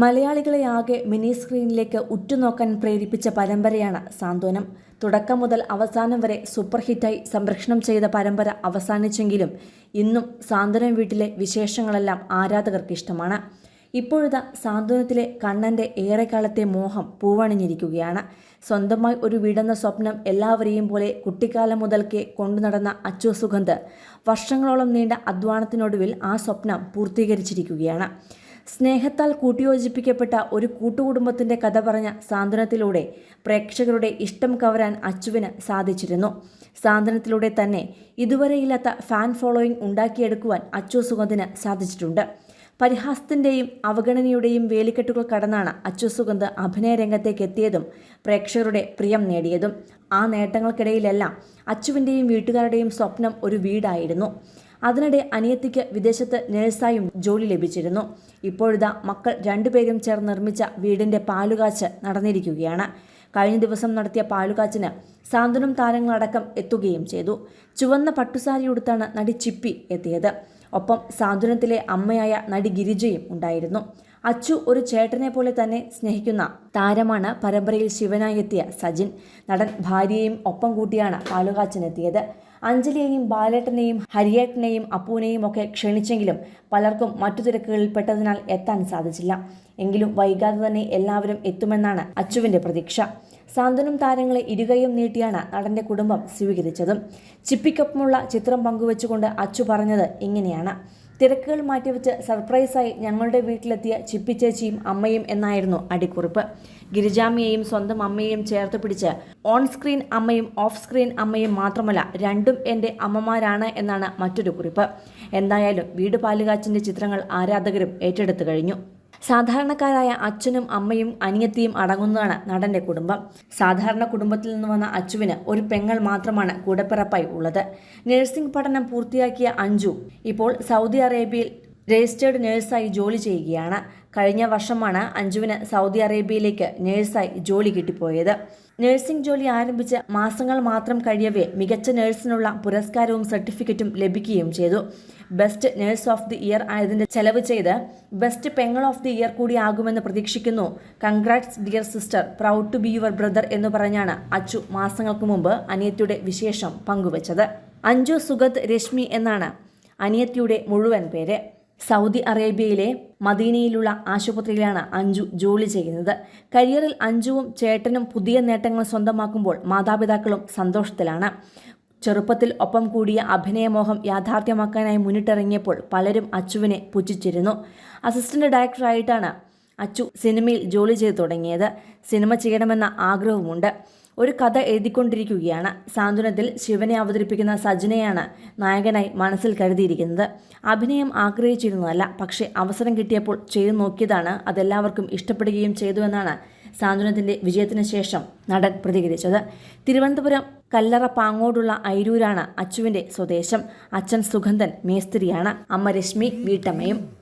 മലയാളികളെയാകെ mini സ്ക്രീനിലേക്ക് ഉറ്റുനോക്കാൻ പ്രേരിപ്പിച്ച പരമ്പരയാണ് സാന്ത്വനം. തുടക്കം മുതൽ അവസാനം വരെ സൂപ്പർ ഹിറ്റായി സംരക്ഷണം ചെയ്ത പരമ്പര അവസാനിച്ചെങ്കിലും ഇന്നും സാന്ത്വനം വീട്ടിലെ വിശേഷങ്ങളെല്ലാം ആരാധകർക്ക് ഇഷ്ടമാണ്. ഇപ്പോഴത്തെ സാന്ത്വനത്തിലെ കണ്ണന്റെ ഏറെക്കാലത്തെ മോഹം പൂവണിഞ്ഞിരിക്കുകയാണ്. സ്വന്തമായി ഒരു വീടെന്ന സ്വപ്നം എല്ലാവരെയും പോലെ കുട്ടിക്കാലം മുതൽക്കേ കൊണ്ടുനടന്ന അച്ചു സുഗന്ധ് വർഷങ്ങളോളം നീണ്ട അധ്വാനത്തിനൊടുവിൽ ആ സ്വപ്നം പൂർത്തീകരിച്ചിരിക്കുകയാണ്. സ്നേഹത്താൽ കൂട്ടിയോജിപ്പിക്കപ്പെട്ട ഒരു കൂട്ടുകുടുംബത്തിന്റെ കഥ പറഞ്ഞ സാന്ത്വനത്തിലൂടെ പ്രേക്ഷകരുടെ ഇഷ്ടം കവരാൻ അച്ചുവിന് സാധിച്ചിരുന്നു. സാന്ത്വനത്തിലൂടെ തന്നെ ഇതുവരെയില്ലാത്ത ഫാൻ ഫോളോയിങ് ഉണ്ടാക്കിയെടുക്കുവാൻ അച്ചു സുഗന്ധിന് സാധിച്ചിട്ടുണ്ട്. പരിഹാസത്തിന്റെയും അവഗണനയുടെയും വേലിക്കെട്ടുകൾ കടന്നാണ് അച്ചു സുഗന്ധ് അഭിനയ രംഗത്തേക്ക് എത്തിയതും പ്രേക്ഷകരുടെ പ്രിയം നേടിയതും. ആ നേട്ടങ്ങൾക്കിടയിലെല്ലാം അച്ചുവിന്റെയും വീട്ടുകാരുടെയും സ്വപ്നം ഒരു വീടായിരുന്നു. അതിനിടെ അനിയത്തിക്ക് വിദേശത്ത് നഴ്സായും ജോലി ലഭിച്ചിരുന്നു. ഇപ്പോഴിതാ മക്കൾ രണ്ടുപേരും ചേർന്ന് നിർമ്മിച്ച വീടിന്റെ പാലുകാച്ച് നടന്നിരിക്കുകയാണ്. കഴിഞ്ഞ ദിവസം നടത്തിയ പാലുകാച്ചിന് സാന്ത്വനം താരങ്ങളടക്കം എത്തുകയും ചെയ്തു. ചുവന്ന പട്ടുസാരി ഉടുത്താണ് നടി ചിപ്പി എത്തിയത്. ഒപ്പം സാന്ത്വനത്തിലെ അമ്മയായ നടി ഗിരിജയും ഉണ്ടായിരുന്നു. അച്ചു ഒരു ചേട്ടനെ പോലെ തന്നെ സ്നേഹിക്കുന്ന താരമാണ് പരമ്പരയിൽ ശിവനായി എത്തിയ സജിൻ. നടൻ ഭാര്യയും ഒപ്പം കൂട്ടിയാണ് പാലുകാച്ചിനെത്തിയത്. അഞ്ജലിയെയും ബാലേട്ടനെയും ഹരിയേട്ടനെയും അപ്പൂനെയും ഒക്കെ ക്ഷണിച്ചെങ്കിലും പലർക്കും മറ്റു തിരക്കുകളിൽ പെട്ടതിനാൽ എത്താൻ സാധിച്ചില്ല. എങ്കിലും വൈകാതെ തന്നെ എല്ലാവരും എത്തുമെന്നാണ് അച്ചുവിന്റെ പ്രതീക്ഷ. സാന്ത്വനം താരങ്ങളെ ഇരുകയും നീട്ടിയാണ് നടന്റെ കുടുംബം സ്വീകരിച്ചതും. ചിപ്പിക്കൊപ്പമുള്ള ചിത്രം പങ്കുവെച്ചുകൊണ്ട് അച്ചു പറഞ്ഞത് ഇങ്ങനെയാണ്. തിരക്കുകൾ മാറ്റിവെച്ച് സർപ്രൈസായി ഞങ്ങളുടെ വീട്ടിലെത്തിയ ചിപ്പിച്ചേച്ചിയും അമ്മയും എന്നായിരുന്നു അടിക്കുറിപ്പ്. ഗിരിജാമ്മയെയും സ്വന്തം അമ്മയെയും ചേർത്ത് പിടിച്ച് ഓൺ സ്ക്രീൻ അമ്മയും ഓഫ് സ്ക്രീൻ അമ്മയും മാത്രമല്ല രണ്ടും എന്റെ അമ്മമാരാണ് എന്നാണ് മറ്റൊരു കുറിപ്പ്. എന്തായാലും വീട് പാലുകാച്ചിന്റെ ചിത്രങ്ങൾ ആരാധകരും ഏറ്റെടുത്തു കഴിഞ്ഞു. സാധാരണക്കാരായ അച്ഛനും അമ്മയും അനിയത്തിയും അടങ്ങുന്നതാണ് നടന്റെ കുടുംബം. സാധാരണ കുടുംബത്തിൽ നിന്ന് വന്ന അച്ചുവിന് ഒരു പെങ്ങൾ മാത്രമാണ് കൂടപ്പിറപ്പായി ഉള്ളത്. നഴ്സിംഗ് പഠനം പൂർത്തിയാക്കിയ അഞ്ജു ഇപ്പോൾ സൗദി അറേബ്യയിൽ രജിസ്റ്റേർഡ് നഴ്സായി ജോലി ചെയ്യുകയാണ്. കഴിഞ്ഞ വർഷമാണ് അഞ്ജുവിന് സൗദി അറേബ്യയിലേക്ക് നഴ്സായി ജോലി കിട്ടിപ്പോയത്. നഴ്സിംഗ് ജോലി ആരംഭിച്ച് മാസങ്ങൾ മാത്രം കഴിയവേ മികച്ച നഴ്സിനുള്ള പുരസ്കാരവും സർട്ടിഫിക്കറ്റും ലഭിക്കുകയും ചെയ്തു. Best nurse of the year ആയതിന്റെ ചെലവ് ചെയ്ത് ബെസ്റ്റ് പെങ്ങൾ ഓഫ് ദി ഇയർ കൂടി ആകുമെന്ന് പ്രതീക്ഷിക്കുന്നു. Congrats dear sister proud to be your brother എന്ന് പറഞ്ഞാണ് അച്ചു മാസങ്ങൾക്ക് മുമ്പ് അനിയത്തിയുടെ വിശേഷം പങ്കുവച്ചത്. അഞ്ജു സുഗത് രശ്മി എന്നാണ് അനിയത്തിയുടെ മുഴുവൻ പേര്. സൗദി അറേബ്യയിലെ മദീനയിലുള്ള ആശുപത്രിയിലാണ് അഞ്ജു ജോലി ചെയ്യുന്നത്. കരിയറിൽ അഞ്ജുവും ചേട്ടനും പുതിയ നേട്ടങ്ങൾ സ്വന്തമാക്കുമ്പോൾ മാതാപിതാക്കളും സന്തോഷത്തിലാണ്. ചെറുപ്പത്തിൽ ഒപ്പം കൂടിയ അഭിനയമോഹം യാഥാർത്ഥ്യമാക്കാനായി മുന്നിട്ടിറങ്ങിയപ്പോൾ പലരും അച്ചുവിനെ പുച്ഛിച്ചിരുന്നു. അസിസ്റ്റന്റ് ഡയറക്ടറായിട്ടാണ് അച്ചു സിനിമയിൽ ജോലി ചെയ്തു തുടങ്ങിയത്. സിനിമ ചെയ്യണമെന്ന ആഗ്രഹവുമുണ്ട്. ഒരു കഥ എഴുതിക്കൊണ്ടിരിക്കുകയാണ്. സാന്ത്വനത്തിൽ ശിവനെ അവതരിപ്പിക്കുന്ന സജ്ജനയാണ് നായകനായി മനസ്സിൽ കരുതിയിരിക്കുന്നത്. അഭിനയം ആഗ്രഹിച്ചിരുന്നതല്ല പക്ഷേ അവസരം കിട്ടിയപ്പോൾ ചെയ്തു നോക്കിയതാണ് അതെല്ലാവർക്കും ഇഷ്ടപ്പെടുകയും ചെയ്തു എന്നാണ് സാന്ത്വനത്തിന്റെ വിജയത്തിന് ശേഷം നടൻ പ്രതികരിച്ചത്. തിരുവനന്തപുരം കല്ലറ പാങ്ങോടുള്ള ഐരൂരാണ് അച്ചുവിന്റെ സ്വദേശം. അച്ഛൻ സുഗന്ധൻ മേസ്ത്രിയാണ്. അമ്മ രശ്മി വീട്ടമ്മയും